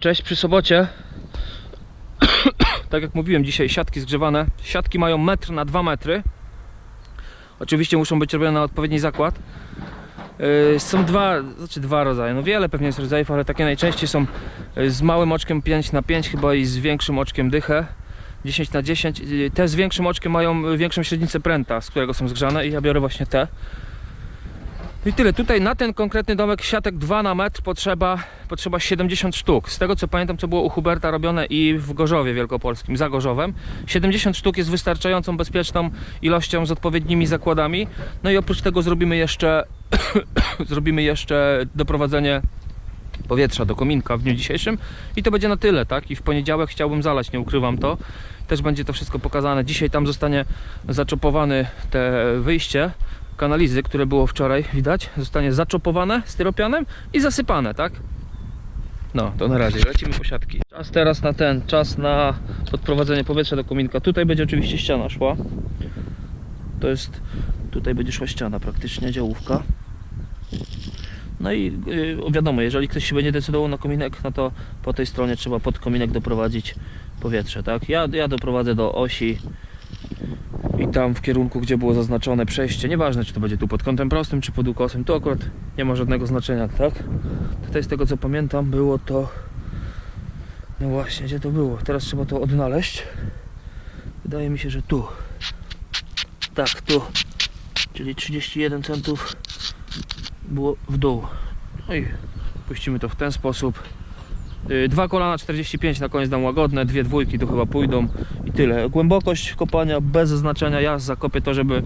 Cześć przy sobocie. tak jak mówiłem, dzisiaj siatki zgrzewane. Siatki mają metr na 2 metry. Oczywiście muszą być robione na odpowiedni zakład. Yy, Są dwa, znaczy dwa rodzaje. No wiele pewnie jest rodzajów, ale takie najczęściej są yy, z małym oczkiem 5 na 5 chyba i z większym oczkiem dychę. 10 na 10. Yy, Te z większym oczkiem mają większą średnicę pręta, z którego są zgrzane i ja biorę właśnie te. I tyle. Tutaj na ten konkretny domek siatek 2 na metr potrzeba, potrzeba 70 sztuk. Z tego co pamiętam, co było u Huberta robione i w Gorzowie Wielkopolskim, za Gorzowem. 70 sztuk jest wystarczającą bezpieczną ilością z odpowiednimi zakładami. No i oprócz tego zrobimy jeszcze zrobimy jeszcze doprowadzenie powietrza do kominka w dniu dzisiejszym i to będzie na tyle, tak? I w poniedziałek chciałbym zalać, nie ukrywam to. Też będzie to wszystko pokazane. Dzisiaj tam zostanie zaczopowany te wyjście kanalizy, które było wczoraj, widać, zostanie zaczopowane styropianem i zasypane, tak? No, to na razie, lecimy po siatki. Czas teraz na ten, czas na podprowadzenie powietrza do kominka. Tutaj będzie oczywiście ściana szła. To jest, tutaj będzie szła ściana praktycznie, działówka. No i yy, wiadomo, jeżeli ktoś się będzie decydował na kominek, no to po tej stronie trzeba pod kominek doprowadzić powietrze, tak? Ja, ja doprowadzę do osi i tam w kierunku, gdzie było zaznaczone przejście, nieważne czy to będzie tu pod kątem prostym, czy pod ukosem, to akurat nie ma żadnego znaczenia, tak? Tutaj z tego co pamiętam było to... No właśnie, gdzie to było? Teraz trzeba to odnaleźć. Wydaje mi się, że tu. Tak, tu. Czyli 31 centów było w dół. No i puścimy to w ten sposób. Yy, Dwa kolana 45 na koniec dam łagodne, dwie dwójki tu chyba pójdą tyle. Głębokość kopania bez zaznaczenia. Ja zakopię to, żeby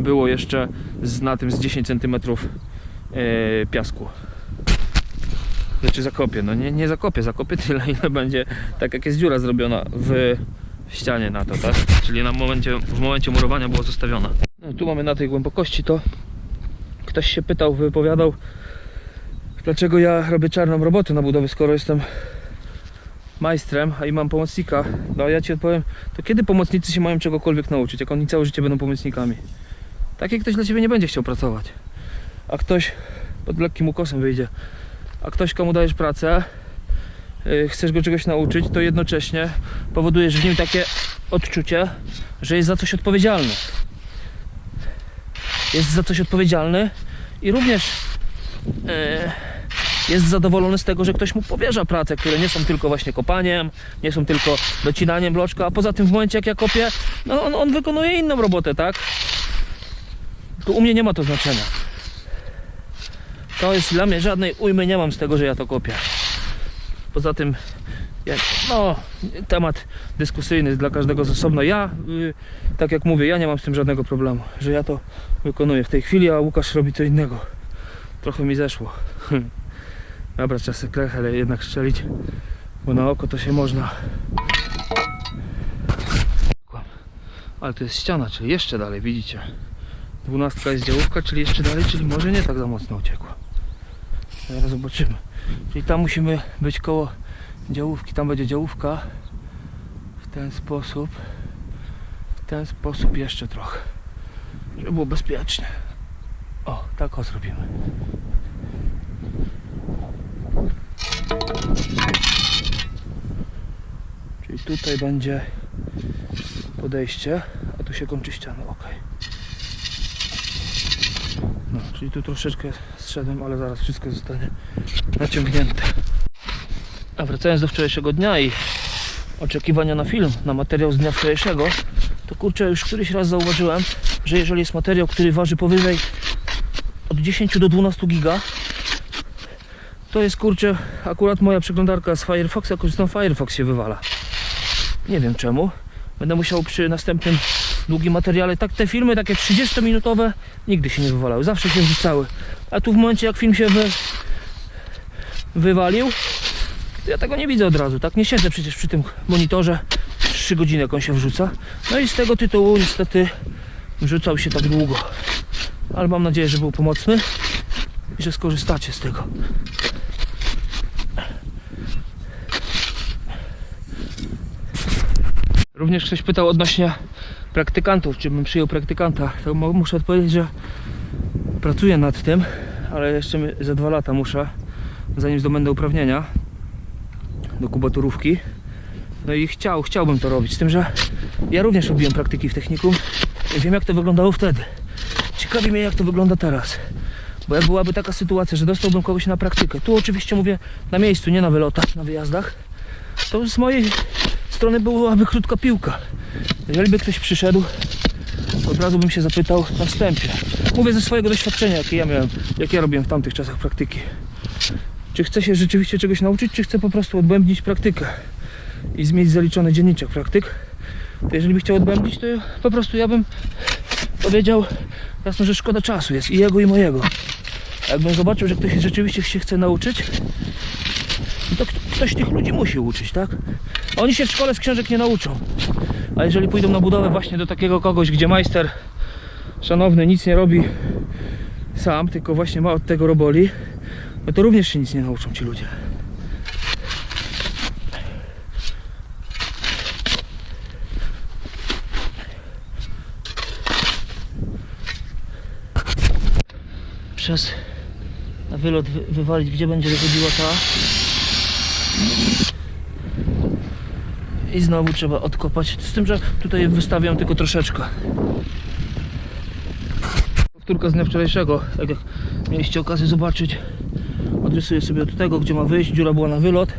było jeszcze z, na tym z 10 cm yy, piasku. Znaczy zakopię, no nie, nie zakopię, zakopię tyle ile będzie, tak jak jest dziura zrobiona w ścianie na to, tak? Czyli na momencie, w momencie murowania było zostawiona. No, tu mamy na tej głębokości to. Ktoś się pytał, wypowiadał, dlaczego ja robię czarną robotę na budowie, skoro jestem majstrem, a i mam pomocnika. No ja ci odpowiem, to kiedy pomocnicy się mają czegokolwiek nauczyć, jak oni całe życie będą pomocnikami? Taki ktoś dla ciebie nie będzie chciał pracować. A ktoś pod lekkim ukosem wyjdzie. A ktoś komu dajesz pracę, yy, chcesz go czegoś nauczyć, to jednocześnie powodujesz w nim takie odczucie, że jest za coś odpowiedzialny. Jest za coś odpowiedzialny i również e, jest zadowolony z tego, że ktoś mu powierza pracę, które nie są tylko właśnie kopaniem, nie są tylko docinaniem bloczka, a poza tym w momencie jak ja kopię, no on, on wykonuje inną robotę, tak? Tu u mnie nie ma to znaczenia. To jest dla mnie żadnej ujmy nie mam z tego, że ja to kopię. Poza tym, no, temat dyskusyjny dla każdego z osobna. Ja, y, tak jak mówię, ja nie mam z tym żadnego problemu, że ja to wykonuję w tej chwili, a Łukasz robi co innego. Trochę mi zeszło. Dobra, trzeba sobie ale jednak strzelić, bo na oko to się można. Ale to jest ściana, czyli jeszcze dalej, widzicie. Dwunastka jest działówka, czyli jeszcze dalej, czyli może nie tak za mocno uciekła. Zaraz zobaczymy. Czyli tam musimy być koło działówki, tam będzie działówka. W ten sposób. W ten sposób jeszcze trochę. Żeby było bezpiecznie. O, tak o zrobimy. Czyli tutaj będzie podejście, a tu się kończy ściana, ok. No, czyli tu troszeczkę zszedłem, ale zaraz wszystko zostanie naciągnięte. A wracając do wczorajszego dnia i oczekiwania na film, na materiał z dnia wczorajszego, to kurczę, już któryś raz zauważyłem, że jeżeli jest materiał, który waży powyżej od 10 do 12 giga, to jest kurczę, akurat moja przeglądarka z Firefoxa, korzystam Firefox się wywala. Nie wiem czemu. Będę musiał przy następnym długim materiale, tak te filmy takie 30 minutowe nigdy się nie wywalały, zawsze się wrzucały. A tu w momencie jak film się wy... wywalił, ja tego nie widzę od razu, tak? Nie siedzę przecież przy tym monitorze 3 godziny jak on się wrzuca. No i z tego tytułu niestety wrzucał się tak długo. Ale mam nadzieję, że był pomocny i że skorzystacie z tego. Również ktoś pytał odnośnie praktykantów, czy bym przyjął praktykanta. To muszę odpowiedzieć, że pracuję nad tym, ale jeszcze za dwa lata muszę, zanim zdobędę uprawnienia. do kubaturówki. No i chciał, chciałbym to robić, z tym, że ja również robiłem praktyki w technikum i wiem jak to wyglądało wtedy. Ciekawi mnie jak to wygląda teraz. Bo jak byłaby taka sytuacja, że dostałbym kogoś na praktykę, tu oczywiście mówię na miejscu, nie na wylotach, na wyjazdach, to z mojej strony byłaby krótka piłka. Jeżeli by ktoś przyszedł, od razu bym się zapytał na wstępie. Mówię ze swojego doświadczenia, jakie ja miałem, ja robiłem w tamtych czasach praktyki. Czy chcę się rzeczywiście czegoś nauczyć, czy chcę po prostu odbębnić praktykę i mieć zaliczony dzienniczek praktyk. To jeżeli by chciał odbębnić, to po prostu ja bym powiedział jasno, że szkoda czasu jest i jego i mojego. Jakbym zobaczył, że ktoś rzeczywiście się chce nauczyć, no to ktoś tych ludzi musi uczyć, tak? Oni się w szkole z książek nie nauczą. A jeżeli pójdą na budowę właśnie do takiego kogoś, gdzie majster szanowny nic nie robi sam, tylko właśnie ma od tego roboli, no to również się nic nie nauczą ci ludzie. Przez na wylot wy, wywalić, gdzie będzie wychodziła ta. I znowu trzeba odkopać. Z tym, że tutaj wystawiam tylko troszeczkę. Powtórka z dnia wczorajszego, tak jak mieliście okazję zobaczyć. Odrysuję sobie od tego, gdzie ma wyjść. Dziura była na wylot.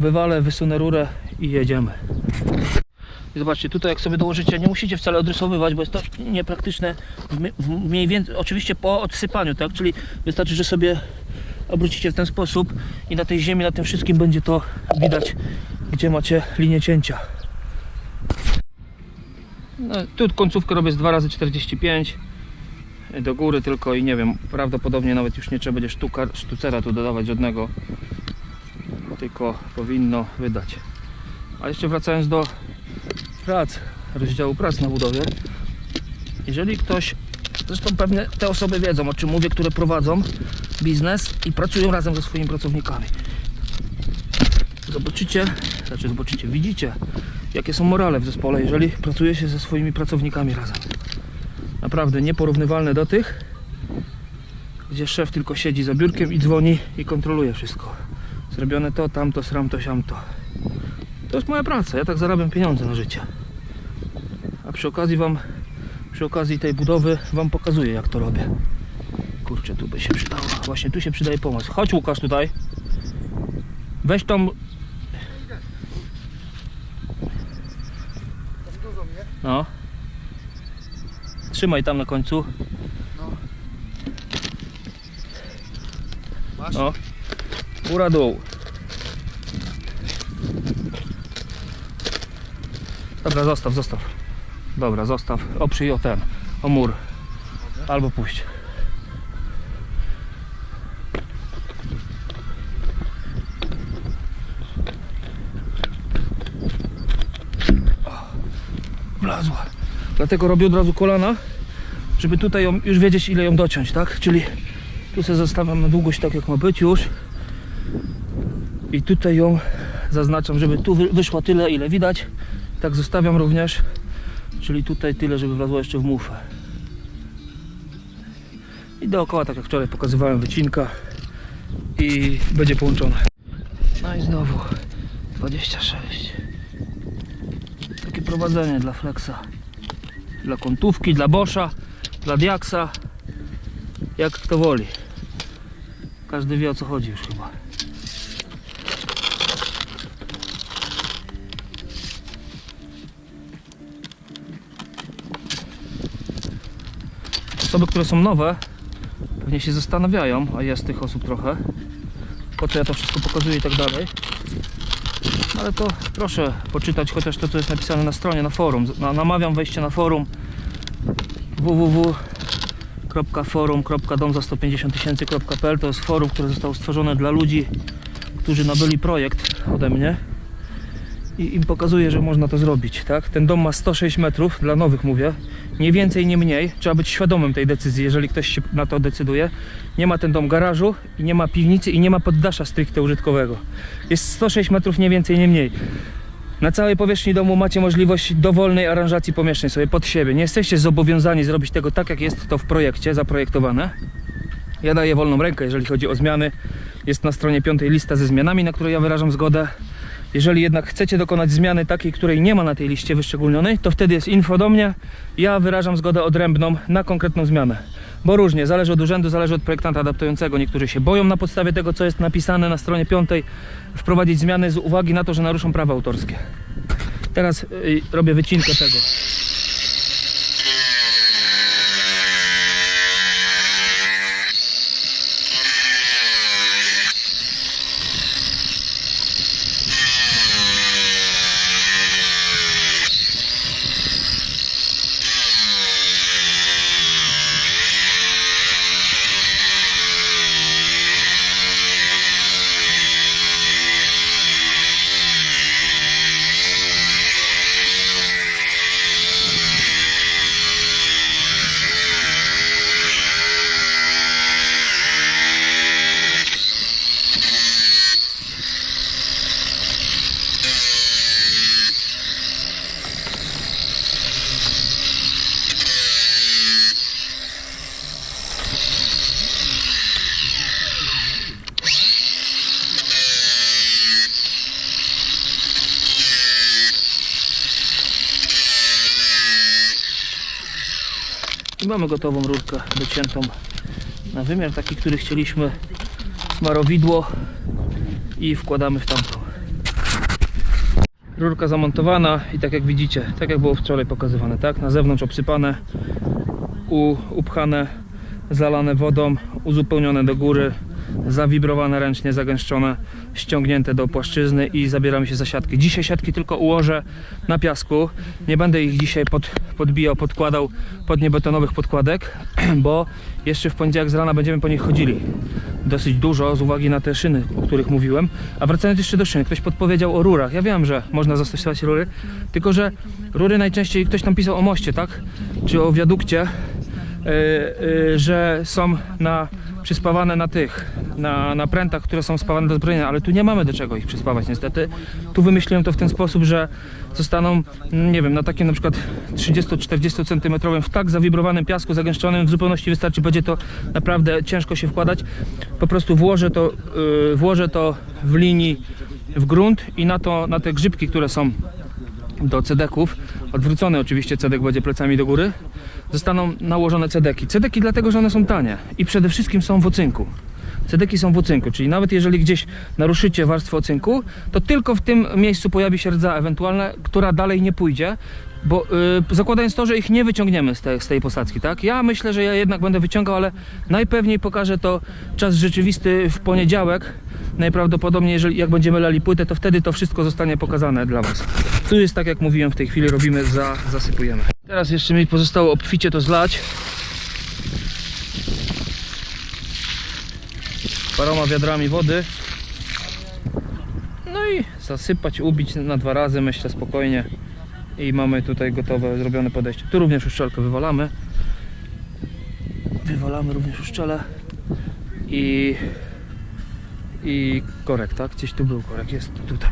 Wywalę, wysunę rurę i jedziemy. I zobaczcie, tutaj jak sobie dołożycie, nie musicie wcale odrysowywać, bo jest to niepraktyczne. Mniej więcej, oczywiście po odsypaniu, tak? Czyli wystarczy, że sobie obrócicie w ten sposób i na tej ziemi, na tym wszystkim będzie to widać, gdzie macie linię cięcia. No, tu końcówkę robię z 2 razy 45 do góry tylko i nie wiem, prawdopodobnie nawet już nie trzeba będzie sztuka, sztucera tu dodawać żadnego, tylko powinno wydać. A jeszcze wracając do prac, rozdziału prac na budowie. Jeżeli ktoś, zresztą pewnie te osoby wiedzą o czym mówię, które prowadzą biznes i pracują razem ze swoimi pracownikami. Zobaczycie, znaczy zobaczycie, widzicie jakie są morale w zespole, jeżeli pracuje się ze swoimi pracownikami razem. Naprawdę nieporównywalne do tych, gdzie szef tylko siedzi za biurkiem i dzwoni i kontroluje wszystko. Zrobione to, tamto, sramto, siamto. To jest moja praca, ja tak zarabiam pieniądze na życie. A przy okazji wam, przy okazji tej budowy wam pokazuję jak to robię. Kurczę, tu by się przydało. Właśnie tu się przydaje pomoc. Chodź Łukasz tutaj. Weź tą... No. Trzymaj tam na końcu. No. Góra dół. Dobra, zostaw, zostaw. Dobra, zostaw. Oprzyj o ten, o mur. Albo puść. Dlatego robię od razu kolana, żeby tutaj ją, już wiedzieć ile ją dociąć, tak? Czyli tu sobie zostawiam na długość tak jak ma być już. I tutaj ją zaznaczam, żeby tu wy- wyszło tyle ile widać. Tak zostawiam również. Czyli tutaj tyle, żeby wlazło jeszcze w mufę. I dookoła, tak jak wczoraj pokazywałem, wycinka. I będzie połączone. No i znowu 26. Takie prowadzenie dla Flexa. Dla kątówki, dla Boscha, dla Diaksa. Jak kto woli. Każdy wie o co chodzi już chyba. Osoby, które są nowe, pewnie się zastanawiają, a jest tych osób trochę, po co ja to wszystko pokazuję i tak dalej. Ale to proszę poczytać chociaż to, co jest napisane na stronie, na forum. Na- Namawiam wejście na forum www.forum.dom za150 to jest forum, które zostało stworzone dla ludzi, którzy nabyli projekt ode mnie i im pokazuję, że można to zrobić, tak? Ten dom ma 106 metrów, dla nowych mówię, nie więcej, nie mniej. Trzeba być świadomym tej decyzji, jeżeli ktoś się na to decyduje. Nie ma ten dom garażu, i nie ma piwnicy i nie ma poddasza stricte użytkowego. Jest 106 metrów, nie więcej, nie mniej. Na całej powierzchni domu macie możliwość dowolnej aranżacji pomieszczeń sobie pod siebie. Nie jesteście zobowiązani zrobić tego tak, jak jest to w projekcie zaprojektowane. Ja daję wolną rękę, jeżeli chodzi o zmiany. Jest na stronie piątej lista ze zmianami, na które ja wyrażam zgodę. Jeżeli jednak chcecie dokonać zmiany takiej, której nie ma na tej liście wyszczególnionej, to wtedy jest info do mnie. Ja wyrażam zgodę odrębną na konkretną zmianę. Bo różnie, zależy od urzędu, zależy od projektanta adaptującego. Niektórzy się boją na podstawie tego, co jest napisane na stronie piątej, wprowadzić zmiany z uwagi na to, że naruszą prawa autorskie. Teraz y, robię wycinkę tego. Mamy gotową rurkę dociętą na wymiar taki, który chcieliśmy. Smarowidło i wkładamy w tamtą. Rurka zamontowana i tak jak widzicie, tak jak było wczoraj pokazywane, tak? Na zewnątrz obsypane, u, upchane, zalane wodą, uzupełnione do góry, zawibrowane ręcznie, zagęszczone, ściągnięte do płaszczyzny i zabieramy się za siatki. Dzisiaj siatki tylko ułożę na piasku. Nie będę ich dzisiaj pod, podbijał, podkładał pod niebetonowych podkładek, bo jeszcze w poniedziałek z rana będziemy po nich chodzili. Dosyć dużo z uwagi na te szyny, o których mówiłem. A wracając jeszcze do szyn, ktoś podpowiedział o rurach. Ja wiem, że można zastosować rury, tylko że rury najczęściej ktoś tam pisał o moście, tak? Czy o wiadukcie, że są na, przyspawane na tych, na, na prętach, które są spawane do zbrojenia, ale tu nie mamy do czego ich przyspawać niestety. Tu wymyśliłem to w ten sposób, że zostaną, nie wiem, na takim na przykład 30-40 cm w tak zawibrowanym piasku zagęszczonym w zupełności wystarczy, będzie to naprawdę ciężko się wkładać. Po prostu włożę to, yy, włożę to w linii w grunt i na to, na te grzybki, które są do cedeków, odwrócony oczywiście cedek będzie plecami do góry, zostaną nałożone cedeki. Cedeki dlatego, że one są tanie i przede wszystkim są w ocynku. Cedeki są w ocynku, czyli nawet jeżeli gdzieś naruszycie warstwę ocynku, to tylko w tym miejscu pojawi się rdza ewentualna, która dalej nie pójdzie, bo yy, zakładając to, że ich nie wyciągniemy z, te, z tej posadzki, tak? Ja myślę, że ja jednak będę wyciągał, ale najpewniej pokażę to czas rzeczywisty w poniedziałek. Najprawdopodobniej, jeżeli jak będziemy lali płytę, to wtedy to wszystko zostanie pokazane dla Was. Tu jest tak jak mówiłem, w tej chwili robimy, za, zasypujemy. Teraz jeszcze mi pozostało obficie to zlać. Paroma wiadrami wody. No i zasypać, ubić na dwa razy, myślę spokojnie. I mamy tutaj gotowe, zrobione podejście. Tu również uszczelkę wywalamy. Wywalamy również uszczelę. I i korek, tak? Gdzieś tu był korek, jest tutaj.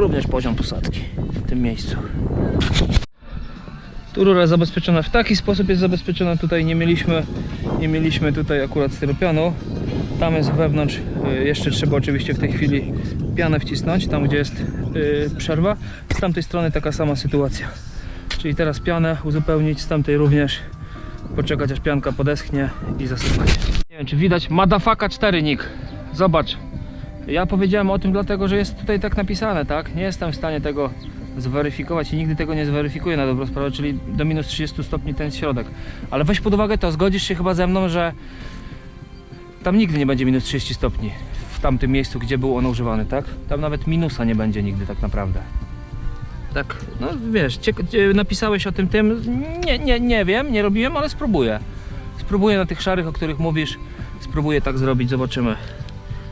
Również poziom posadzki w tym miejscu. Tu rura zabezpieczona w taki sposób jest zabezpieczona. Tutaj nie mieliśmy, nie mieliśmy tutaj akurat styropianu. Tam jest wewnątrz, y, jeszcze trzeba oczywiście w tej chwili pianę wcisnąć, tam gdzie jest y, przerwa. Z tamtej strony taka sama sytuacja. Czyli teraz pianę uzupełnić, z tamtej również poczekać aż pianka podeschnie i zasypać. Nie wiem czy widać, Madafaka 4 nick. Zobacz. Ja powiedziałem o tym dlatego, że jest tutaj tak napisane, tak? Nie jestem w stanie tego zweryfikować i nigdy tego nie zweryfikuję na dobrą sprawę, czyli do minus 30 stopni ten środek. Ale weź pod uwagę to, zgodzisz się chyba ze mną, że tam nigdy nie będzie minus 30 stopni w tamtym miejscu, gdzie był on używany, tak? Tam nawet minusa nie będzie nigdy tak naprawdę. Tak, no wiesz, cie, napisałeś o tym tym, nie, nie, nie wiem, nie robiłem, ale spróbuję. Spróbuję na tych szarych, o których mówisz, spróbuję tak zrobić, zobaczymy.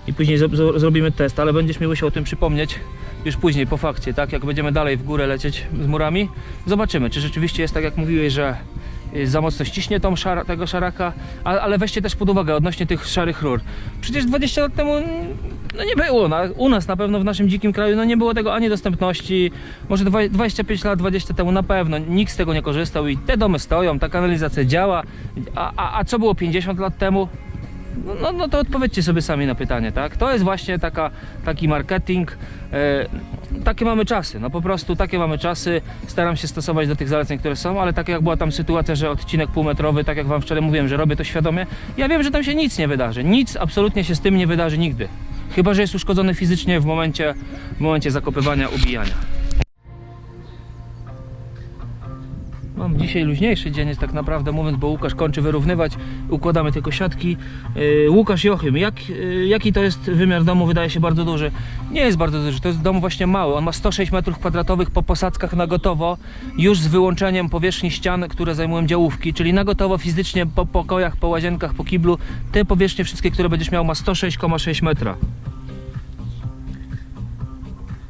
I później zrobimy test, ale będziesz mi musiał o tym przypomnieć już później, po fakcie, tak? Jak będziemy dalej w górę lecieć z murami, zobaczymy, czy rzeczywiście jest tak, jak mówiłeś, że y, za mocno ściśnie tą szara, tego szaraka, a, ale weźcie też pod uwagę odnośnie tych szarych rur. Przecież 20 lat temu mm, no nie było, na, u nas na pewno w naszym dzikim kraju no nie było tego ani dostępności, może dwa- 25 lat, 20 temu na pewno nikt z tego nie korzystał i te domy stoją, ta kanalizacja działa, a, a, a co było 50 lat temu? No, no, no to odpowiedzcie sobie sami na pytanie, tak? To jest właśnie taka, taki marketing. E, takie mamy czasy, no po prostu takie mamy czasy. Staram się stosować do tych zaleceń, które są, ale tak jak była tam sytuacja, że odcinek półmetrowy, tak jak wam wczoraj mówiłem, że robię to świadomie, ja wiem, że tam się nic nie wydarzy. Nic absolutnie się z tym nie wydarzy nigdy. Chyba, że jest uszkodzony fizycznie w momencie, w momencie zakopywania, ubijania. Dzisiaj luźniejszy dzień jest tak naprawdę mówiąc, bo Łukasz kończy wyrównywać, układamy tylko siatki. Yy, Łukasz Jochym, jak, yy, jaki to jest wymiar domu? Wydaje się bardzo duży. Nie jest bardzo duży, to jest dom właśnie mały. On ma 106 m2 po posadzkach na gotowo, już z wyłączeniem powierzchni ścian, które zajmują działówki, czyli na gotowo fizycznie po pokojach, po łazienkach, po kiblu. Te powierzchnie wszystkie, które będziesz miał ma 106,6 metra.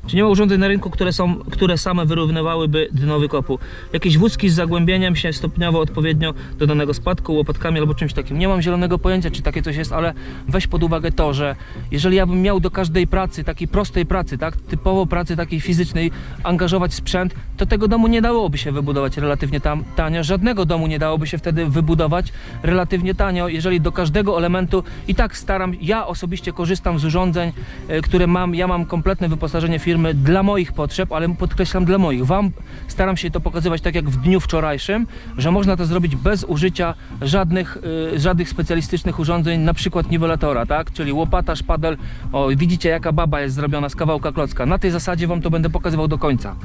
Czy nie ma urządzeń na rynku, które, są, które same wyrównywałyby dno wykopu? Jakieś wózki z zagłębieniem się stopniowo odpowiednio do danego spadku, łopatkami albo czymś takim. Nie mam zielonego pojęcia, czy takie coś jest, ale weź pod uwagę to, że jeżeli ja bym miał do każdej pracy, takiej prostej pracy, tak, typowo pracy takiej fizycznej, angażować sprzęt, to tego domu nie dałoby się wybudować relatywnie tam, tanio. Żadnego domu nie dałoby się wtedy wybudować relatywnie tanio, jeżeli do każdego elementu i tak staram, ja osobiście korzystam z urządzeń, e, które mam, ja mam kompletne wyposażenie firmy dla moich potrzeb, ale podkreślam dla moich. Wam staram się to pokazywać tak jak w dniu wczorajszym, że można to zrobić bez użycia żadnych, y, żadnych specjalistycznych urządzeń, na przykład niwelatora, tak? Czyli łopata, szpadel. O, widzicie jaka baba jest zrobiona z kawałka klocka. Na tej zasadzie wam to będę pokazywał do końca.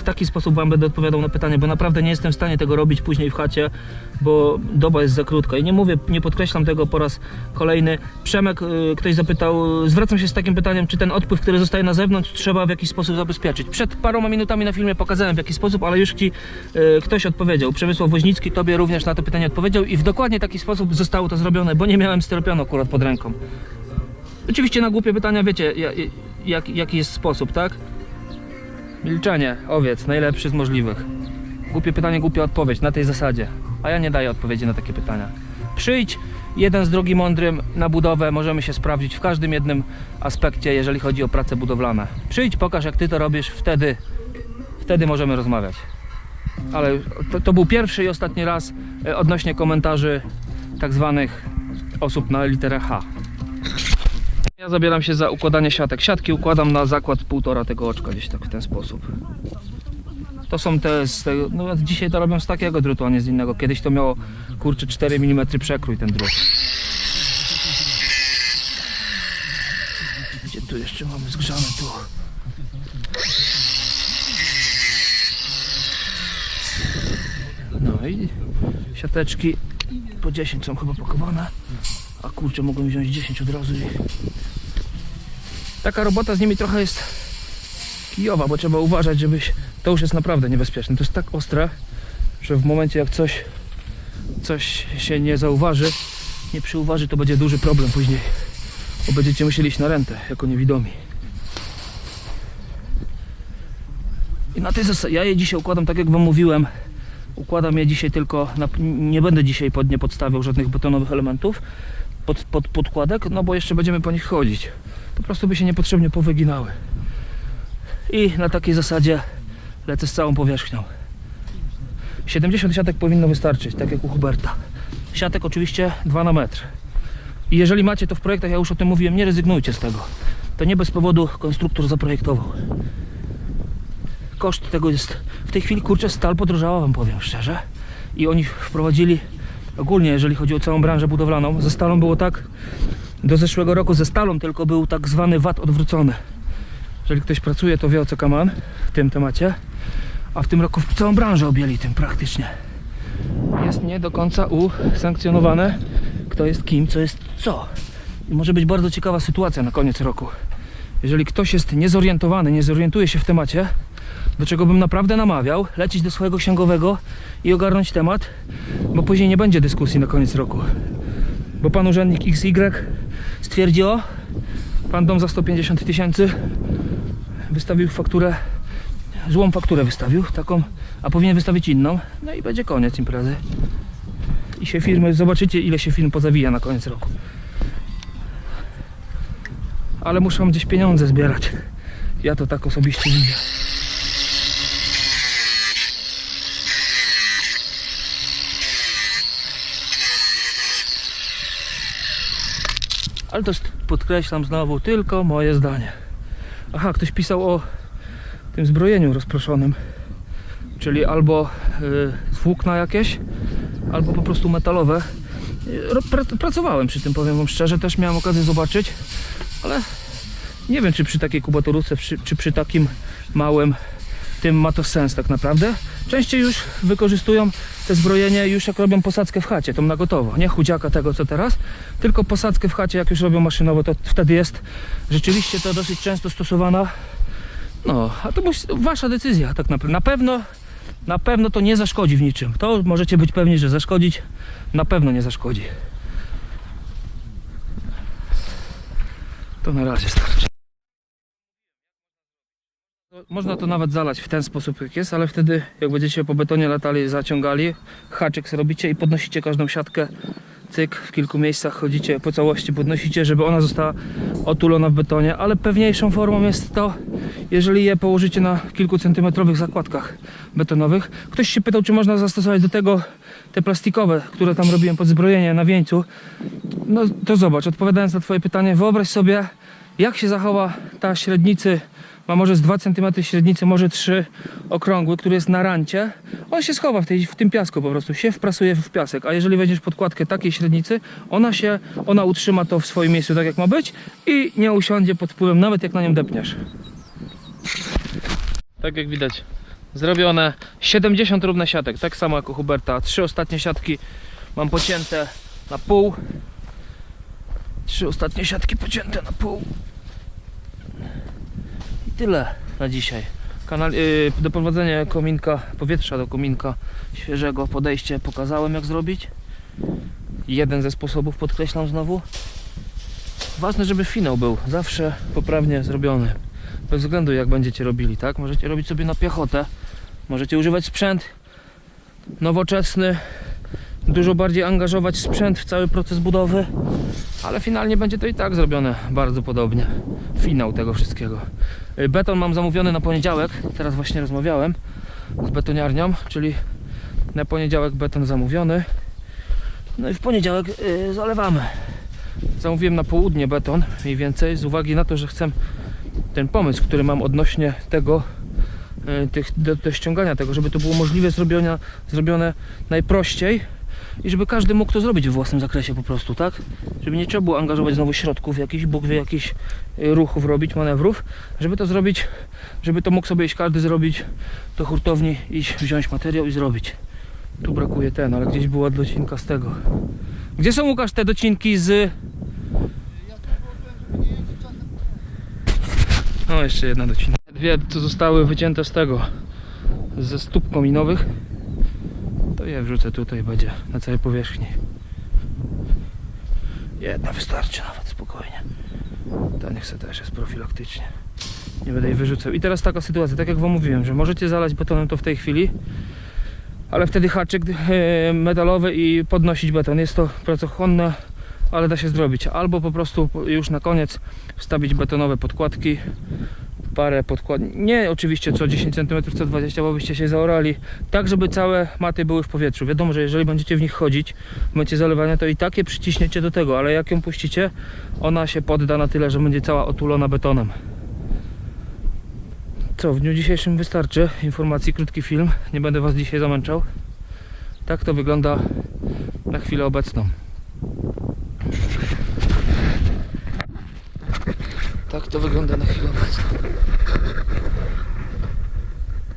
W taki sposób Wam będę odpowiadał na pytanie, bo naprawdę nie jestem w stanie tego robić później w chacie, bo doba jest za krótka. I nie mówię, nie podkreślam tego po raz kolejny. Przemek, y, ktoś zapytał, zwracam się z takim pytaniem, czy ten odpływ, który zostaje na zewnątrz, trzeba w jakiś sposób zabezpieczyć. Przed paroma minutami na filmie pokazałem w jaki sposób, ale już Ci y, ktoś odpowiedział. Przemysław Woźnicki Tobie również na to pytanie odpowiedział i w dokładnie taki sposób zostało to zrobione, bo nie miałem styropianu akurat pod ręką. Oczywiście na głupie pytania wiecie, ja- jak, jaki jest sposób, tak? Milczenie, owiec, najlepszy z możliwych. Głupie pytanie, głupia odpowiedź, na tej zasadzie. A ja nie daję odpowiedzi na takie pytania. Przyjdź, jeden z drugim mądrym na budowę, możemy się sprawdzić w każdym jednym aspekcie, jeżeli chodzi o prace budowlane. Przyjdź, pokaż jak ty to robisz, wtedy, wtedy możemy rozmawiać. Ale to, to był pierwszy i ostatni raz e, odnośnie komentarzy tak zwanych osób na literę H. Ja zabieram się za układanie siatek. Siatki układam na zakład półtora tego oczka, gdzieś tak w ten sposób. To są te z tego, no dzisiaj to robią z takiego drutu, a nie z innego. Kiedyś to miało kurczę 4 mm przekrój ten drut. Gdzie tu jeszcze mamy zgrzane tu? No i siateczki po 10 są chyba pakowane. A kurczę, mogą wziąć 10 od razu. Taka robota z nimi trochę jest kijowa, bo trzeba uważać, żebyś... To już jest naprawdę niebezpieczne. To jest tak ostre, że w momencie jak coś, coś się nie zauważy, nie przyuważy, to będzie duży problem później. Bo będziecie musieli iść na rentę, jako niewidomi. I na tej zasadzie, ja je dzisiaj układam tak jak wam mówiłem. Układam je dzisiaj tylko, na, nie będę dzisiaj pod nie podstawiał żadnych betonowych elementów pod, pod podkładek, no bo jeszcze będziemy po nich chodzić. Po prostu by się niepotrzebnie powyginały. I na takiej zasadzie lecę z całą powierzchnią. 70 siatek powinno wystarczyć, tak jak u Huberta. Siatek oczywiście 2 na metr. I jeżeli macie to w projektach, ja już o tym mówiłem, nie rezygnujcie z tego. To nie bez powodu konstruktor zaprojektował. Koszt tego jest, w tej chwili kurczę stal podrożała wam powiem szczerze. I oni wprowadzili ogólnie, jeżeli chodzi o całą branżę budowlaną, ze stalą było tak, do zeszłego roku ze stalą tylko był tak zwany VAT odwrócony. Jeżeli ktoś pracuje, to wie o co kaman w tym temacie. A w tym roku całą branżę objęli tym praktycznie. Jest nie do końca usankcjonowane, kto jest kim, co jest co. I może być bardzo ciekawa sytuacja na koniec roku. Jeżeli ktoś jest niezorientowany, nie zorientuje się w temacie, do czego bym naprawdę namawiał, lecieć do swojego księgowego i ogarnąć temat, bo później nie będzie dyskusji na koniec roku. Bo pan urzędnik XY stwierdzi, o, pan dom za 150 tysięcy wystawił fakturę, złą fakturę wystawił, taką, a powinien wystawić inną, no i będzie koniec imprezy. I się firmy, zobaczycie ile się firm pozawija na koniec roku. Ale muszą gdzieś pieniądze zbierać. Ja to tak osobiście widzę. Ale to podkreślam znowu, tylko moje zdanie. Aha, ktoś pisał o tym zbrojeniu rozproszonym. Czyli albo y, włókna jakieś, albo po prostu metalowe. Y, Pracowałem przy tym, powiem wam szczerze, też miałem okazję zobaczyć, ale nie wiem, czy przy takiej kubatorówce, czy przy takim małym tym ma to sens tak naprawdę. Częściej już wykorzystują te zbrojenie już jak robią posadzkę w chacie, to na gotowo. Nie chudziaka tego co teraz, tylko posadzkę w chacie jak już robią maszynowo, to wtedy jest rzeczywiście to dosyć często stosowana. No, a to musi, wasza decyzja tak naprawdę. Na pewno, na pewno to nie zaszkodzi w niczym. To możecie być pewni, że zaszkodzić na pewno nie zaszkodzi. To na razie. Można to nawet zalać w ten sposób jak jest, ale wtedy jak będziecie po betonie latali, zaciągali, haczyk zrobicie i podnosicie każdą siatkę, cyk, w kilku miejscach chodzicie po całości, podnosicie, żeby ona została otulona w betonie, ale pewniejszą formą jest to, jeżeli je położycie na kilku centymetrowych zakładkach betonowych. Ktoś się pytał, czy można zastosować do tego te plastikowe, które tam robiłem pod zbrojenie na wieńcu. No to zobacz, odpowiadając na twoje pytanie, wyobraź sobie, jak się zachowa ta średnicy, ma może z 2 cm średnicy, może 3 okrągły, który jest na rancie, on się schowa w, tej, w tym piasku po prostu, się wprasuje w piasek, a jeżeli weźmiesz podkładkę takiej średnicy, ona się, ona utrzyma to w swoim miejscu tak jak ma być i nie usiądzie pod wpływem, nawet jak na nią depniesz. Tak jak widać, zrobione 70 równe siatek, tak samo jak u Huberta. Trzy ostatnie siatki mam pocięte na pół. Trzy ostatnie siatki pocięte na pół. Tyle na dzisiaj. Kanal, yy, doprowadzenie kominka, powietrza do kominka świeżego, podejście pokazałem jak zrobić. Jeden ze sposobów, podkreślam znowu. Ważne, żeby finał był zawsze poprawnie zrobiony. Bez względu jak będziecie robili, tak? Możecie robić sobie na piechotę. Możecie używać sprzęt nowoczesny, dużo bardziej angażować sprzęt w cały proces budowy, ale finalnie będzie to i tak zrobione bardzo podobnie. Finał tego wszystkiego. Y, Beton mam zamówiony na poniedziałek, teraz właśnie rozmawiałem z betoniarnią, czyli na poniedziałek beton zamówiony. No i w poniedziałek y, zalewamy. Zamówiłem na południe beton, mniej więcej, z uwagi na to, że chcę ten pomysł, który mam odnośnie tego, y, tych, do, do ściągania tego, żeby to było możliwe zrobione, zrobione najprościej i żeby każdy mógł to zrobić w własnym zakresie po prostu, tak? Żeby nie trzeba było angażować znowu środków jakichś, Bóg wie jakichś y, ruchów robić, manewrów, żeby to zrobić, żeby to mógł sobie iść każdy zrobić do hurtowni, iść wziąć materiał i zrobić. Tu brakuje ten, ale gdzieś była docinka z tego. Gdzie są Łukasz te docinki z... No jeszcze jedna docinka. Dwie co zostały wycięte z tego, ze stóp kominowych. To je wrzucę tutaj, będzie na całej powierzchni. Jedna wystarczy nawet spokojnie. Ta niech se też jest profilaktycznie. Nie będę jej wyrzucał. I teraz taka sytuacja, tak jak wam mówiłem, że możecie zalać betonem to w tej chwili, ale wtedy haczyk e, metalowy i podnosić beton. Jest to pracochłonne, ale da się zrobić. Albo po prostu już na koniec wstawić betonowe podkładki, parę podkład. Nie oczywiście co 10 cm, co 20, bo byście się zaorali. Tak, żeby całe maty były w powietrzu. Wiadomo, że jeżeli będziecie w nich chodzić w momencie zalewania, to i tak je przyciśniecie do tego, ale jak ją puścicie, ona się podda na tyle, że będzie cała otulona betonem. Co, w dniu dzisiejszym wystarczy informacji, krótki film. Nie będę Was dzisiaj zamęczał. Tak to wygląda na chwilę obecną. Tak to wygląda na chwilę obecną.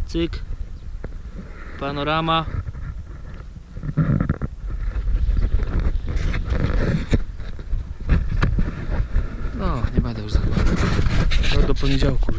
Cyk. Panorama. No, nie będę już. To do poniedziałku.